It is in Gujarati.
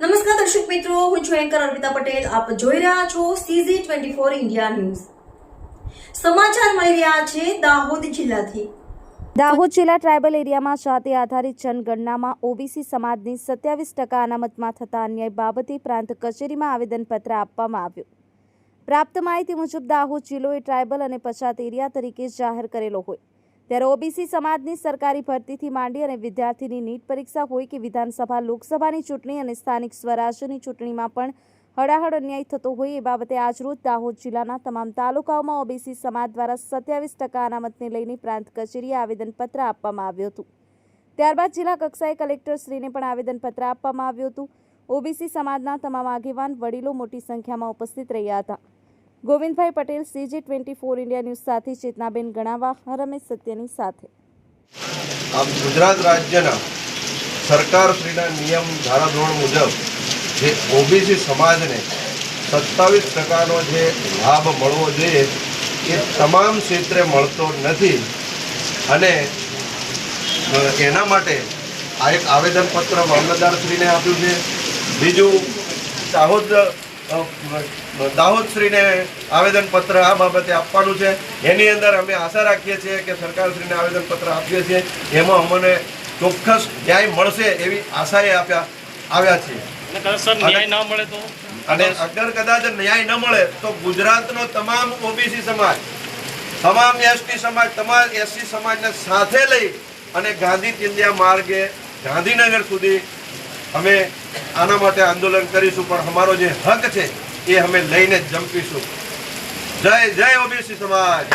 નમસ્કાર દર્શક મિત્રો, હું છું એન્કર અર્પિતા પટેલ. આપ જોઈ રહ્યા છો CG twenty four India news સમાચાર મળી રહ્યા છે દાહોદ જિલ્લાથી. દાહોદ જિલ્લા ટ્રાયબલ એરિયામાં જાતિ આધારિત જનગણનામાં ઓબીસી સમાજની સત્યાવીસ ટકા અનામતમાં થતા અન્યાય બાબતે પ્રાંત કચેરીમાં આવેદનપત્ર આપવામાં આવ્યું. પ્રાપ્ત માહિતી મુજબ દાહોદ જિલ્લો એ ટ્રાયબલ અને પછાત એરિયા તરીકે જાહેર કરેલો હોય. ત્યારે ઓબીસી સમાજની સરકારી ભરતીથી માંડી અને વિદ્યાર્થીની નીટ પરીક્ષા હોય કે વિધાનસભા, લોકસભાની ચૂંટણી અને સ્થાનિક સ્વરાજ્યની ચૂંટણીમાં પણ હળાહળ અન્યાય થતો હોય એ બાબતે આજરોજ દાહોદ જિલ્લાના તમામ તાલુકાઓમાં ઓબીસી સમાજ દ્વારા સત્યાવીસ ટકા અનામતને લઈને પ્રાંત કચેરીએ આવેદનપત્ર આપવામાં આવ્યું હતું. ત્યારબાદ જિલ્લા કક્ષાએ કલેક્ટરશ્રીને પણ આવેદનપત્ર આપવામાં આવ્યું હતું. ઓબીસી સમાજના તમામ આગેવાન, વડીલો મોટી સંખ્યામાં ઉપસ્થિત રહ્યા હતા. Govindbhai Patel CG twenty four India news સાથે ચેતનાબેન ગણાવા રમેશ સત્યની સાથે. આમ ગુજરાત રાજ્યના સરકારશ્રીના નિયમ ધારાધોરણ મુજબ જે ઓબીસી સમાજને સત્તાવીસ ટકાનો જે લાભ મળવો જોઈએ, એ તમામ ક્ષેત્રે મળતો નથી. અને એના માટે આ એક આવેદનપત્ર મામલતદારશ્રીને આપ્યું છે. બીજું, દાહોદ દાહોદશ્રીને આવેદનપત્ર આ બાબતે આપવાનું છે. એની અંદર અમે આશા રાખીએ છીએ કે સરકારશ્રીને આવેદનપત્ર આપીએ છીએ. એમાં અમને ચોક્કસ ન્યાય મળશે એવી આશાએ આપ્યા આવ્યા છીએ. અને કદાચ સર ન્યાય ના મળે તો? અને અગર કદાચ ન્યાય ન મળે તો ગુજરાતનો તમામ ઓબીસી સમાજ તમામ એસટી સમાજ તમામ એસસી સમાજને સાથે લઈ અને ગાંધી ચિંધ્યા માર્ગે ગાંધીનગર સુધી અમે આના માટે આંદોલન કરીશું, પણ અમારો જે હક છે એ અમે લઈને જ જંપીશું. જય જય ઓબીસી સમાજ.